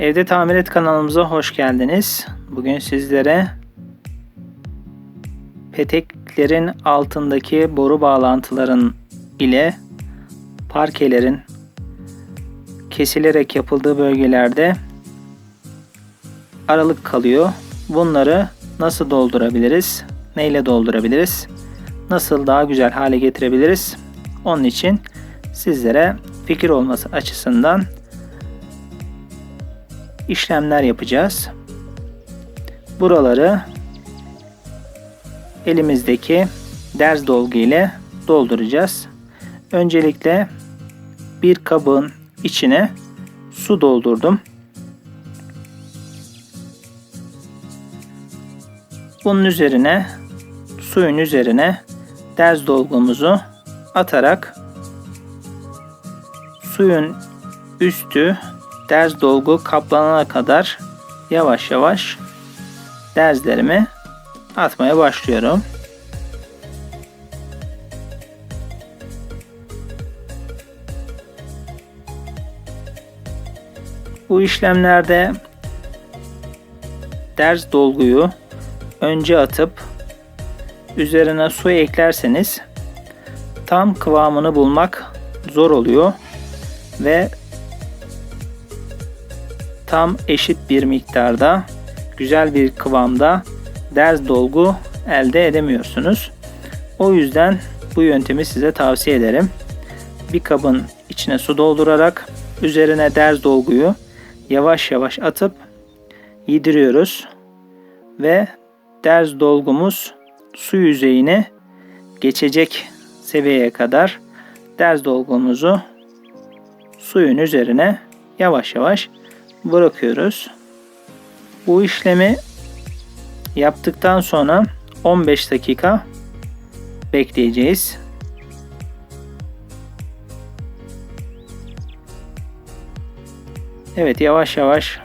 Evde Tamir Et kanalımıza hoş geldiniz. Bugün sizlere peteklerin altındaki boru bağlantıların ile parkelerin kesilerek yapıldığı bölgelerde aralık kalıyor. Bunları nasıl doldurabiliriz? Neyle doldurabiliriz? Nasıl daha güzel hale getirebiliriz? Onun için sizlere fikir olması açısından işlemler yapacağız. Buraları elimizdeki derz dolgu ile dolduracağız. Öncelikle bir kabın içine su doldurdum. Bunun üzerine suyun üzerine derz dolgumuzu atarak suyun üstü derz dolgu kaplanana kadar yavaş yavaş derzlerimi atmaya başlıyorum. Bu işlemlerde derz dolguyu önce atıp üzerine su eklerseniz tam kıvamını bulmak zor oluyor ve tam eşit bir miktarda güzel bir kıvamda derz dolgu elde edemiyorsunuz. O yüzden bu yöntemi size tavsiye ederim. Bir kabın içine su doldurarak üzerine derz dolguyu yavaş yavaş atıp yediriyoruz ve derz dolgumuz su yüzeyine geçecek seviyeye kadar derz dolgumuzu suyun üzerine yavaş yavaş bırakıyoruz. Bu işlemi yaptıktan sonra 15 dakika bekleyeceğiz. Evet yavaş yavaş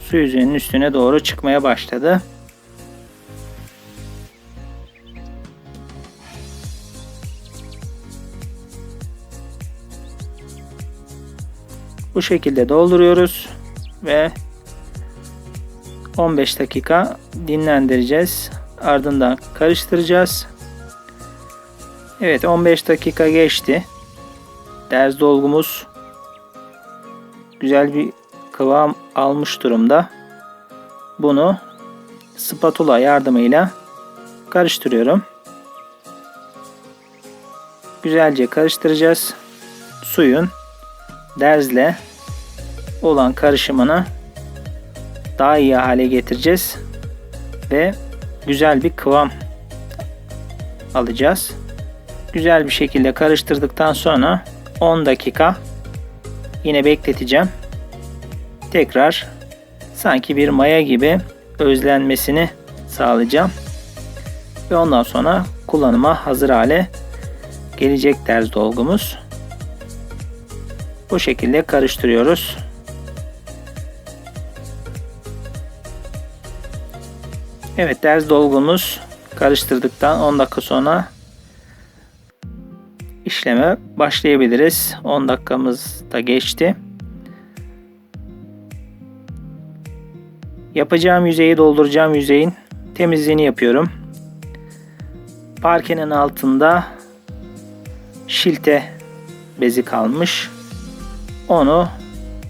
su yüzeyinin üstüne doğru çıkmaya başladı. Bu şekilde dolduruyoruz ve 15 dakika dinlendireceğiz. Ardından karıştıracağız. Evet 15 dakika geçti. Derz dolgumuz güzel bir kıvam almış durumda. Bunu spatula yardımıyla karıştırıyorum. Güzelce karıştıracağız. Suyun derzle olan karışımını daha iyi hale getireceğiz ve güzel bir kıvam alacağız. Güzel bir şekilde karıştırdıktan sonra 10 dakika yine bekleteceğim. Tekrar sanki bir maya gibi özlenmesini sağlayacağım. Ve ondan sonra kullanıma hazır hale gelecek derz dolgumuz. Bu şekilde karıştırıyoruz. Evet derz dolgumuz karıştırdıktan 10 dakika sonra işleme başlayabiliriz. 10 dakikamız da geçti. Yapacağım yüzeyi dolduracağım yüzeyin temizliğini yapıyorum. Parkenin altında şilte bezi kalmış. Onu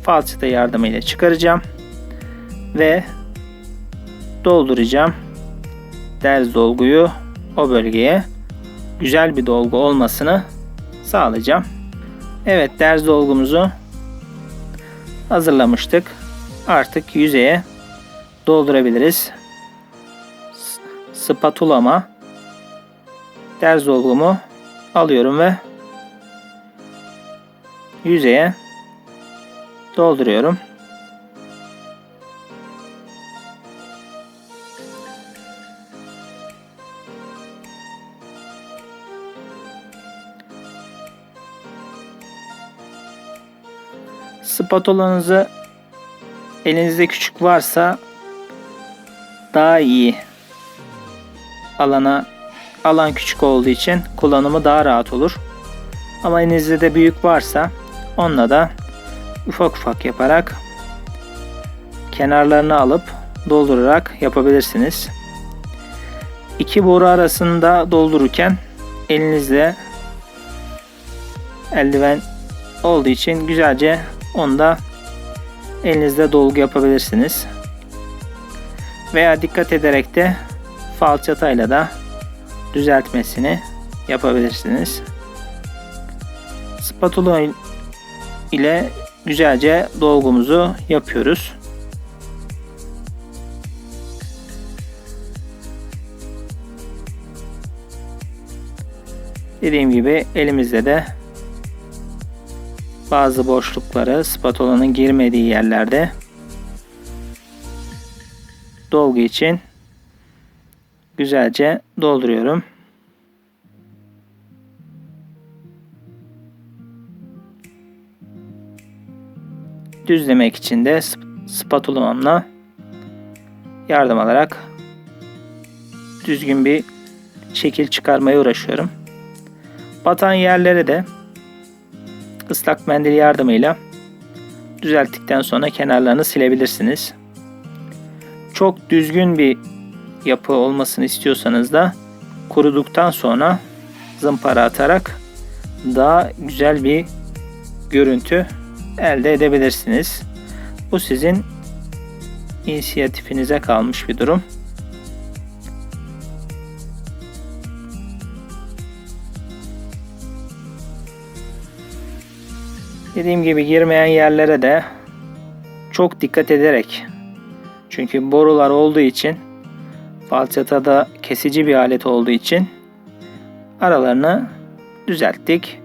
falçata yardımıyla çıkaracağım ve dolduracağım. Derz dolguyu o bölgeye güzel bir dolgu olmasını sağlayacağım. Evet derz dolgumuzu hazırlamıştık. Artık yüzeye doldurabiliriz. Spatulama derz dolgumu alıyorum ve yüzeye dolduruyorum. Spatulanızı elinizde küçük varsa daha iyi alana alan küçük olduğu için kullanımı daha rahat olur. Ama elinizde de büyük varsa onunla da ufak ufak yaparak kenarlarını alıp doldurarak yapabilirsiniz. İki boru arasında doldururken elinizle eldiven olduğu için güzelce onda elinizde dolgu yapabilirsiniz. Veya dikkat ederek de falçatayla da düzeltmesini yapabilirsiniz. Spatula ile güzelce dolgumuzu yapıyoruz. Dediğim gibi elimizde de bazı boşlukları spatulanın girmediği yerlerde dolgu için güzelce dolduruyorum. Düzlemek için de spatulamla yardım alarak düzgün bir şekil çıkarmaya uğraşıyorum. Batan yerlere de ıslak mendil yardımıyla düzelttikten sonra kenarlarını silebilirsiniz. Çok düzgün bir yapı olmasını istiyorsanız da kuruduktan sonra zımpara atarak daha güzel bir görüntü elde edebilirsiniz. Bu sizin inisiyatifinize kalmış bir durum. Dediğim gibi girmeyen yerlere de çok dikkat ederek çünkü borular olduğu için falçata da kesici bir alet olduğu için aralarını düzelttik.